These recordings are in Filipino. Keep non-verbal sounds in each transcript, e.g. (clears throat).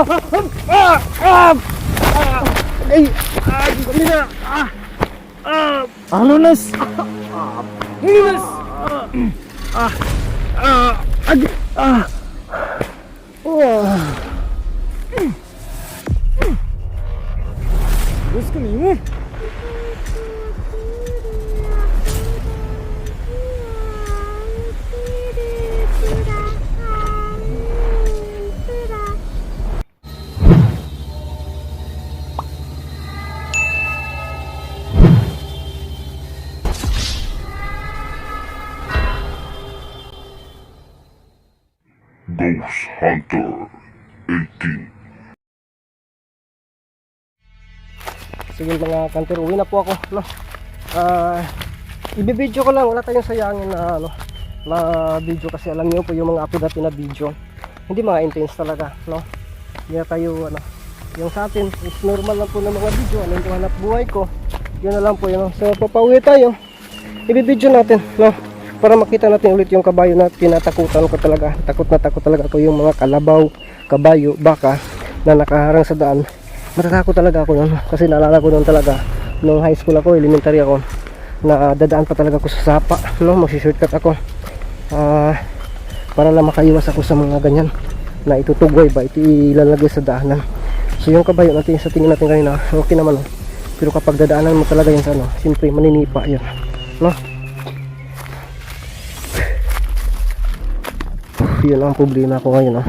ah, ah, ah, ay, ah, dali na, ah, ah, Ah, lunas! Lunas! Ah, ah, ag, ah, oh. Diyos ko Ghost Hunter 18. Sige mga kanter, uwi na po ako. No? Ah, ibibideo ko lang, wala tayong sayangin na ano, na video kasi alam niyo po yung mga upload natin na video. Hindi mga intense talaga, no? Hindi na tayo ano, yung sa atin is normal lang po ng mga video, ano yung hanap buhay ko. Yun na lang po yun. no? So papauwi tayo. Ibibideo natin, no? Para makita natin ulit yung kabayo na tinatakutan ko talaga. Takot na takot talaga ako yung mga kalabaw, kabayo, baka na nakaharang sa daan. Matatakot talaga ako noon kasi naalala ko noon talaga nung high school ako, elementary ako na dadaan pa talaga ako sa sapa no, magsi-shortcut ako. Ah, para lang makaiwas ako sa mga ganyan na itutugway ba, ito ilalagay sa daanan. So yung kabayo natin sa tingin natin kanina okay naman no? pero kapag dadaanan mo talaga yun sa ano siyempre maninipa yun no yun ang problema ko ngayon no?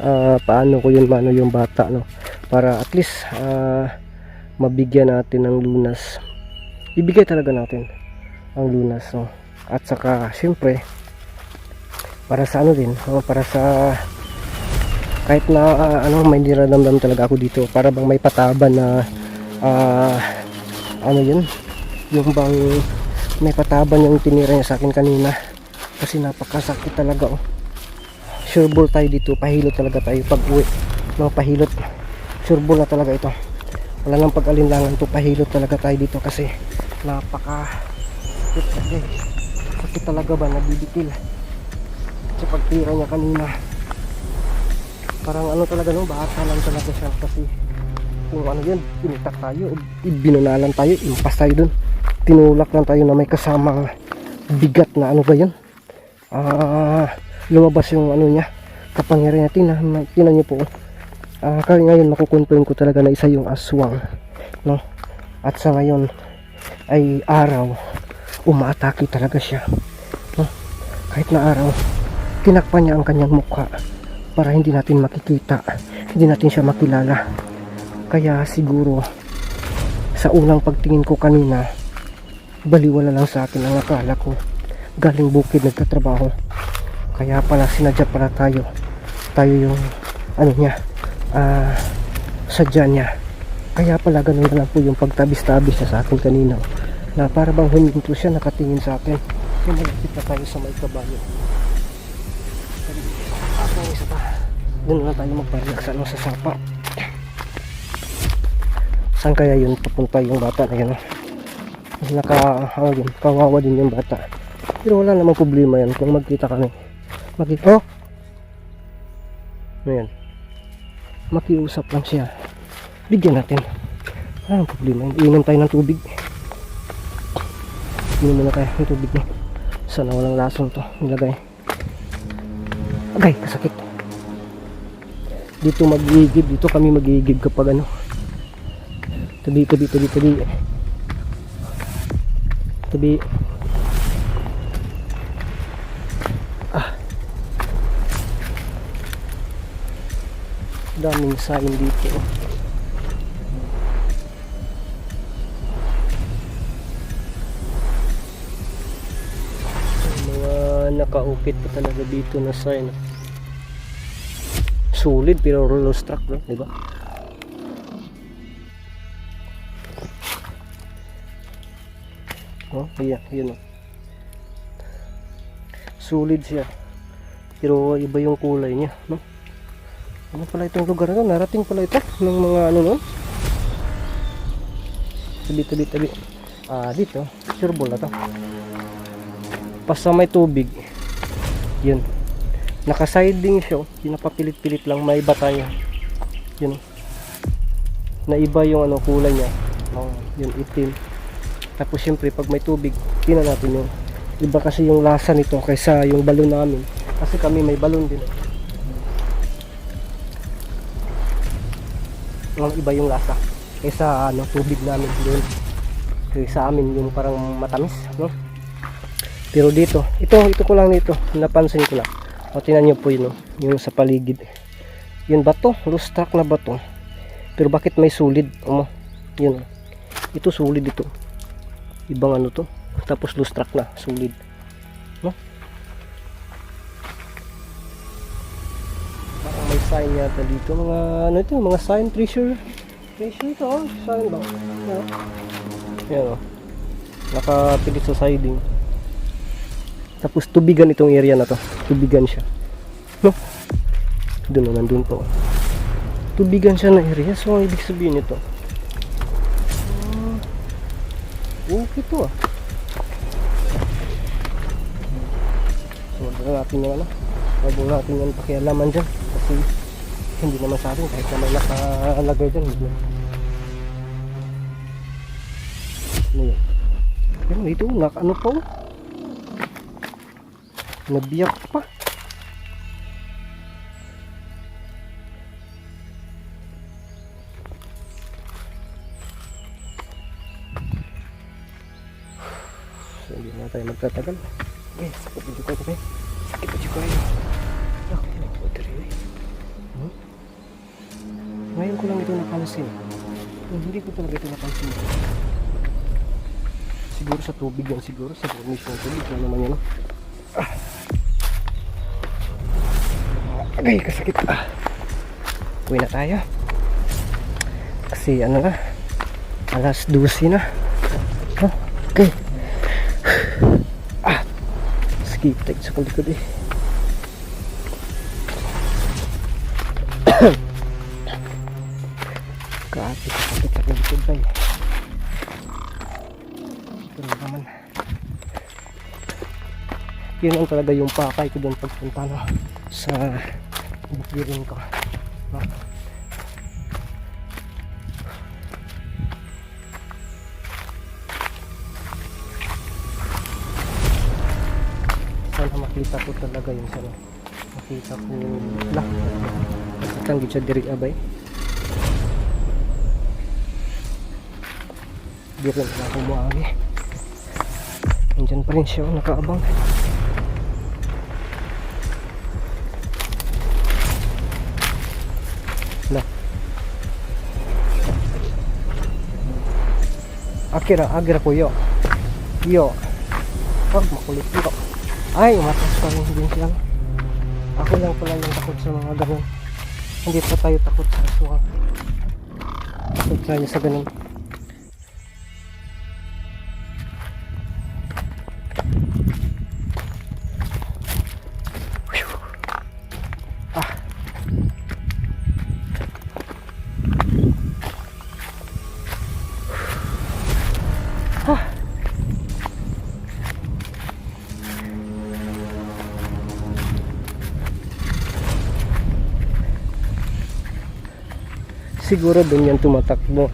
Ah, paano ko yun mano yung bata no para at least ah, mabigyan natin ng lunas ibigay talaga natin ang lunas no? at saka syempre para sa ano din no? para sa kahit na ah, ano may niradamdam talaga ako dito para bang may pataban na ah, ano yun yung bang may pataban yung tinira niya sa akin kanina kasi napakasakit talaga oh sure tayo dito. Pahilot talaga tayo pag uwi. No, pahilot. Sure na talaga ito. Wala nang pag-alinlangan to. Pahilot talaga tayo dito kasi napaka sakit sakit talaga ba nabibitil sa pagtira niya kanina. Parang ano talaga no? Bata lang talaga siya kasi kung ano yun pinitak tayo ibinunalan tayo impas tayo dun. Tinulak lang tayo na may kasamang bigat na ano ba yun? Ah lumabas yung ano niya kapangyarihan natin na tinan niyo po. Ah kaya ngayon makukonfirm ko talaga na isa yung aswang no? At sa ngayon ay araw umaatake talaga siya no? kahit na araw tinakpan niya ang kanyang mukha para hindi natin makikita hindi natin siya makilala. Kaya siguro sa unang pagtingin ko kanina baliwala lang sa akin ang akala ko galing bukid nagtatrabaho kaya pala sinadya pala tayo. Tayo yung ano niya ah sadya niya. Kaya pala ganun na lang po yung pagtabis-tabis sa akin kanina. Na para bang huminto siya nakatingin sa akin. Kaya malapit na tayo sa may kabayo. Ako isa pa. Doon na tayo magparilak sa, ano, sa sapa. Saan kaya yun? Papunta yung bata na yun naka ano din kawawa din yung bata. Pero wala namang problema yan kung magkita kami makita oh ayan makiusap lang siya. Bigyan natin. Wala namang problema. Yan inom tayo ng tubig. Inom muna tayo ng tubig no? sana walang lasong to nilagay. Agay kasakit. Dito magigib dito kami magigib kapag ano. Tabi tabi tabi tabi. Tabi daming sign dito mga nakaukit pa talaga dito na sign. Sulit pero roller struck no? di ba oh ayan yun oh. Sulit siya. Pero iba yung kulay niya no ano pala itong lugar na? Narating pala ito ng mga ano nun? Tabi, tabi, tabi. Ah, dito. Sure ball na to. Basta may tubig. Yun. Naka-siding siya. oh. Yung napapilit-pilit lang may batayan. Yun. oh. Na iba yung ano kulay niya. Oh, yun itim. Tapos syempre pag may tubig, tingnan natin yung iba kasi yung lasa nito kaysa yung balon namin. Kasi kami may balon din. Ang iba yung lasa kaysa ano tubig namin doon. Kaysa amin yung parang matamis, no? Pero dito, ito, ito ko lang dito, napansin ko lang. O tingnan niyo po yun, no? yung sa paligid. Yun bato, loose track na bato. Pero bakit may sulid? Ano? Yun. oh. Ito sulid ito. Ibang ano to. Tapos loose track na, sulid. Sign yata dito. Mga ano ito, mga sign treasure. Treasure ito, oh. Sign ba? Yan, oh. Yan, oh. Nakapilit sa siding. Tapos tubigan itong area na to. Tubigan siya. No? Doon na, nandun po. Tubigan siya na area. So, ang ibig sabihin nito. ah, okay to ah. So, natin yung ano. Wag na natin yung pakialaman dyan. Kasi hindi naman sa atin. Kahit na may nakalagay dyan. Naman. Ano yun? Pero dito, nak ano pa oh. Nabiyak pa. So, (sighs) hindi na tayo magtatagal. Eh, sakit ko kayo. Sakit na kayo. Ngayon ko lang ito napansin. Hindi ko talaga ito napansin. Siguro sa tubig yan siguro. Sa formation ng tubig. Ano naman yan. oh. Agay, kasakit. Ah. Uwi na tayo. Kasi ano na, alas 12 na. Oh, okay. Ah, skip take sa kalikod eh. (clears throat) Kaati kasakit sa kalikod ba eh. Pero naman. Yun ang talaga yung pakay ko doon pagpunta no, sa bukirin ko. No? Sana makita ko talaga yung sana. Makita ko lah. Katang gid siya diri abay. Di rin na ako muagi. Nandyan pa rin siya oh, nakaabang. Lah. Akira, agira ko yo. Yo. Pag makulit yo. Ay, umatas pa rin din siya. Ako lang pala yung takot sa mga ganun. Hindi pa tayo takot sa aswang. Takot tayo sa ganun. Siguro doon yan tumatakbo.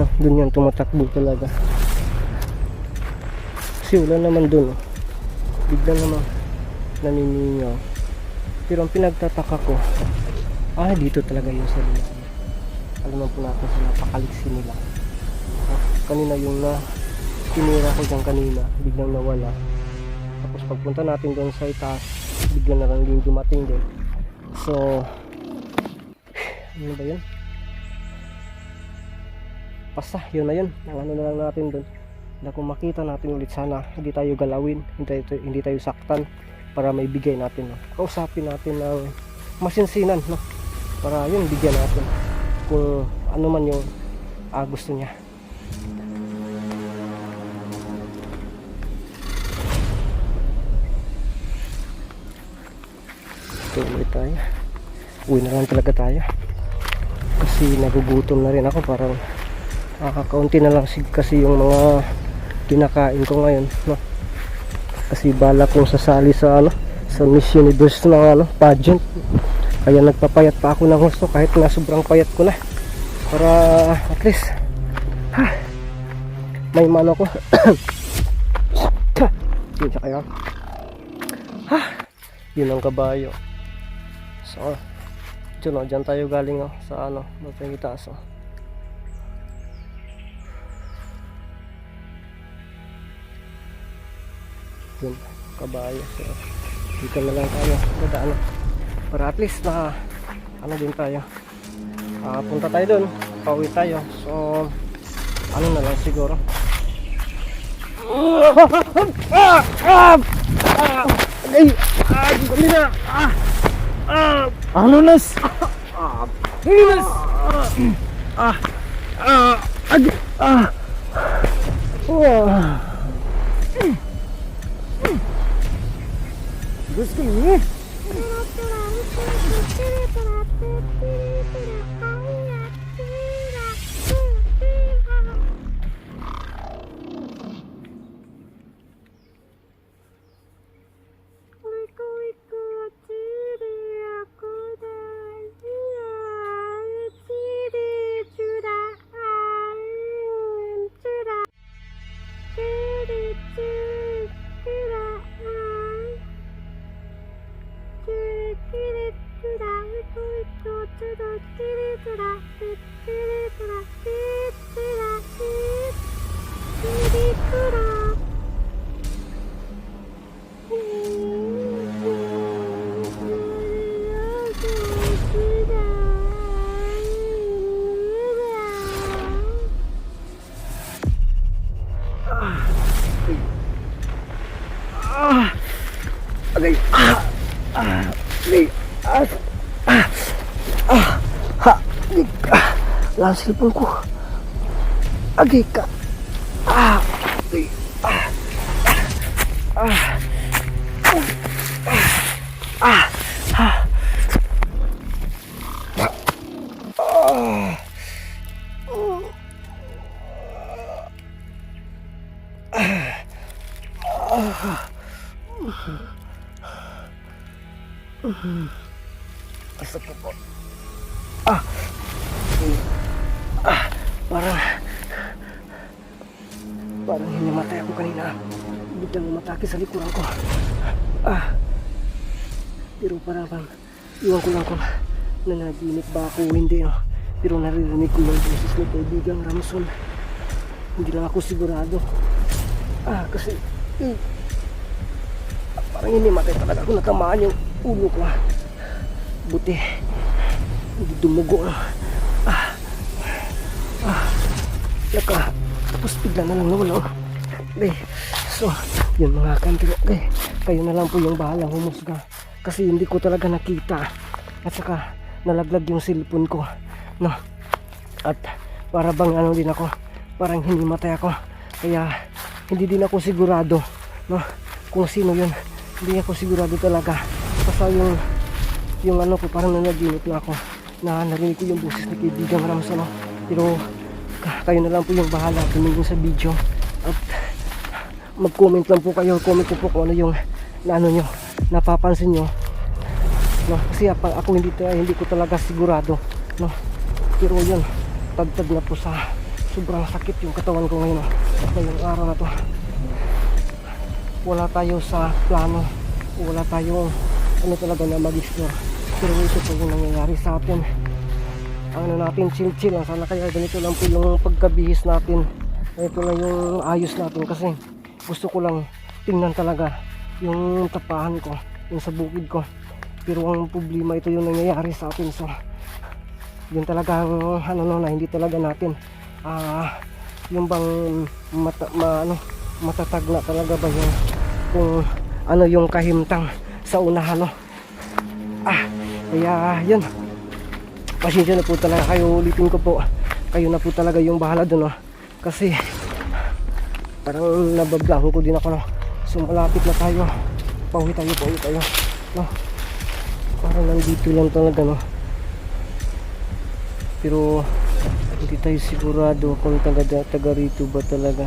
No, doon yan tumatakbo talaga. Kasi wala naman doon. oh. Bigla naman naniningaw. Pero ang pinagtataka ko, ah, dito talaga yung sa nila. Alam po natin sa napakaliksi nila. Kanina yung na tinira ko dyan kanina, biglang nawala. Tapos pagpunta natin doon sa itaas, biglang na lang din dumating din. So, (sighs) ano ba yun? Basta, yun na yun. Ang ano na lang natin doon. Na kung makita natin ulit sana, hindi tayo galawin, hindi tayo, hindi tayo saktan para may bigay natin. No? Kausapin natin na masinsinan, no? Para yun, bigyan natin. Kung ano man yung ah, gusto niya. Tuloy tayo. Uwi na lang talaga tayo. Kasi nagugutom na rin ako. Parang nakakaunti na lang kasi yung mga kinakain ko ngayon. No? Kasi bala kong sasali sa ano sa Miss Universe na ano, pageant. Kaya nagpapayat pa ako ng gusto kahit na sobrang payat ko na. Para at least ha, may mano ko. (coughs) Yun siya kaya. Ha, yun ang kabayo. So, dyan o, dyan tayo galing o, sa ano, Batang Itaas o. Yun, kabayo. So, dito na lang tayo, dadaan Para at least na, ano din tayo. Ah, punta tayo doon, pauwi tayo. So, ano na lang siguro. Ah! Ah! Ah! Ay! Ah! Dali na! Ah! Ah! Ang lunas! Lunas! Ah! Ah! Ag! Ah! Oh! Gusto niyo? Agay! Ah! Ah! Agay! Ah! Ah! Wala ang cellphone ko. Agay ka! Ah! Agay! Ah! Ah! Ah! Ah! Basta po po. Ah! Parang... Parang hinimatay ako kanina. Biglang umatake sa likuran ko. Ah! Pero parang bang... Iwan ko lang kung nanaginip ba ako o hindi. No? Pero naririnig ko yung boses ni kaibigang Ramson. Hindi lang ako sigurado. Ah, kasi... Eh, parang hinimatay talaga ako. Natamaan yung ulo ko. ah. Buti. Hindi dumugo. no? Naka. Tapos bigla na lang nawala. Eh, so, yun mga kantin. Eh, kayo na lang po yung bahalang humusga. Kasi hindi ko talaga nakita. At saka, nalaglag yung cellphone ko. No. At, para bang ano din ako. Parang hinimatay ako. Kaya, hindi din ako sigurado. No. Kung sino yun. Hindi ako sigurado talaga. Basta yung yung ano ko parang nanaginip na ako na narinig ko yung boses ni kaibigang Rams ano pero kayo na lang po yung bahala. Tumingin sa video. At mag-comment lang po kayo. Comment po po kung ano yung na ano nyo. Napapansin nyo. No kasi ako hindi hindi ko talaga sigurado. No pero yun tagtag na po sa sobrang sakit yung katawan ko ngayon. No? ngayong araw na to. Wala tayo sa plano. Wala tayong ano talaga na mag-explore. Pero ito po yung nangyayari sa atin ano natin chill chill lang. Sana kaya ganito lang po yung pagkabihis natin. Ito lang yung ayos natin kasi gusto ko lang tingnan talaga yung tapahan ko yung sa bukid ko. Pero ang problema ito yung nangyayari sa atin. So yun talaga ang ano no, na hindi talaga natin ah yung bang mata, ma, ano, matatag na talaga ba yung kung ano yung kahimtang sa unahan no? Ah kaya yun pasensya na po talaga kayo. Ulitin ko po. Kayo na po talaga yung bahala dun no kasi parang nabablanko ko din ako no? So malapit na tayo. Pauwi tayo pauwi tayo. No? Parang nandito lang talaga no? Pero hindi tayo sigurado kung taga, taga rito ba talaga.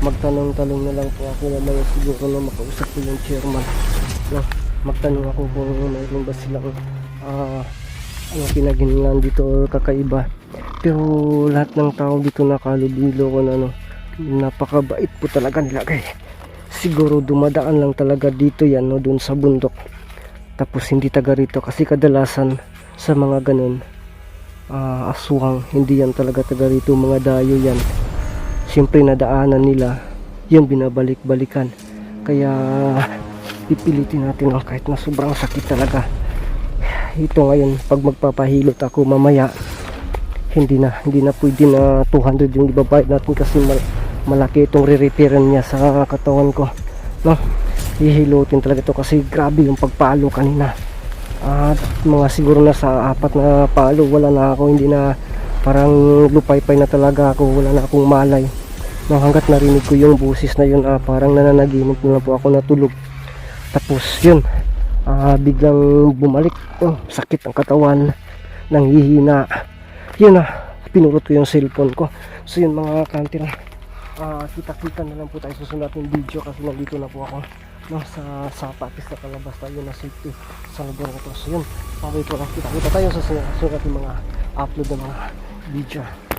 Magtanong-tanong na lang po ako. Mamaya siguro na makausap ko yung chairman. No? magtanong ako kung mayroon ba silang ah, ano pinaghinlan dito kakaiba. Pero lahat ng tao dito nakalubilo ko na ano napakabait po talaga nila guys. Siguro dumadaan lang talaga dito yan no dun sa bundok. Tapos hindi taga rito kasi kadalasan sa mga ganun ah, aswang hindi yan talaga taga rito mga dayo yan. Siyempre nadaanan nila yun binabalik-balikan. Kaya pipilitin natin ang kahit na sobrang sakit talaga ito ngayon pag magpapahilot ako mamaya hindi na hindi na pwede na 200 yung ibabayad natin kasi mal- malaki itong re-repairan niya sa katawan ko. No? Hihilutin talaga ito kasi grabe yung pagpalo kanina. At mga siguro na sa apat na palo wala na ako hindi na parang lupay-pay na talaga ako wala na akong malay. No, hanggat narinig ko yung busis na yun ah, parang nananaginip na po ako natulog. Tapos yun ah, biglang bumalik. Oh, sakit ang katawan. Nanghihina. Yun na pinulot ko yung cellphone ko. So yun mga kantir ah, kita-kita na lang po tayo susunod nating video kasi nandito na po ako no, sa sapatis na kalabas tayo na safety sa lugar to. So yun sabay po lang kita-kita tayo sa susunod nating mga upload ng mga video